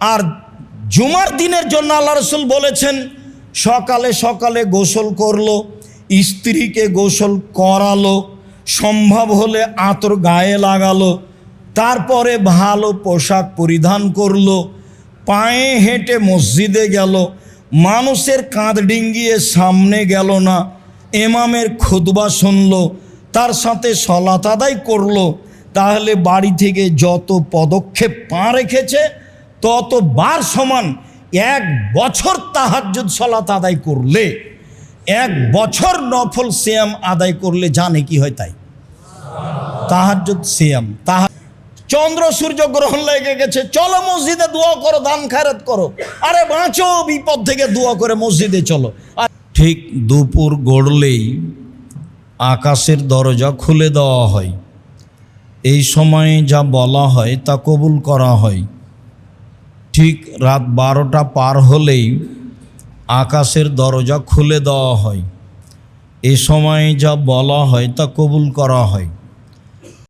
আর জুমার দিনের জন্য আল্লাহ রসুল বলেছেন, সকালে সকালে গোসল করল, স্ত্রীকে গোসল করালো, সম্ভব হলে আতর গায়ে লাগালো, তারপরে ভালো পোশাক পরিধান করল, পায়ে হেঁটে মসজিদে গেল, মানুষের কাঁধ ডিঙ্গিয়ে সামনে গেল না, এমামের খুদবা শুনলো, তার সাথে সলাত আদায় করল, তাহলে বাড়ি থেকে যত পদক্ষেপ পা রেখেছে তত বার সমান এক বছর তাহাজ্জুদ সলাত আদায় করলে, এক বছর নফল সিয়াম আদায় করলে জানে কি হয় তাই? তাহাজ্জুদ সিয়াম। তাহা চন্দ্র সূর্য গ্রহণ লেগে গেছে, চলো মসজিদে দোয়া করো, দান খায়রাত করো। আরে বাঁচো, বিপদ থেকে দোয়া করে মসজিদে চলো। ঠিক দুপুর গড়লেই আকাশের দরজা খুলে দেওয়া হয়। এই সময়ে যা বলা হয় তা কবুল করা হয়। ঠিক রাত বারোটা পার হলেই আকাশের দরজা খুলে দেওয়া হয়। এ সময় যা বলা হয় তা কবুল করা হয়।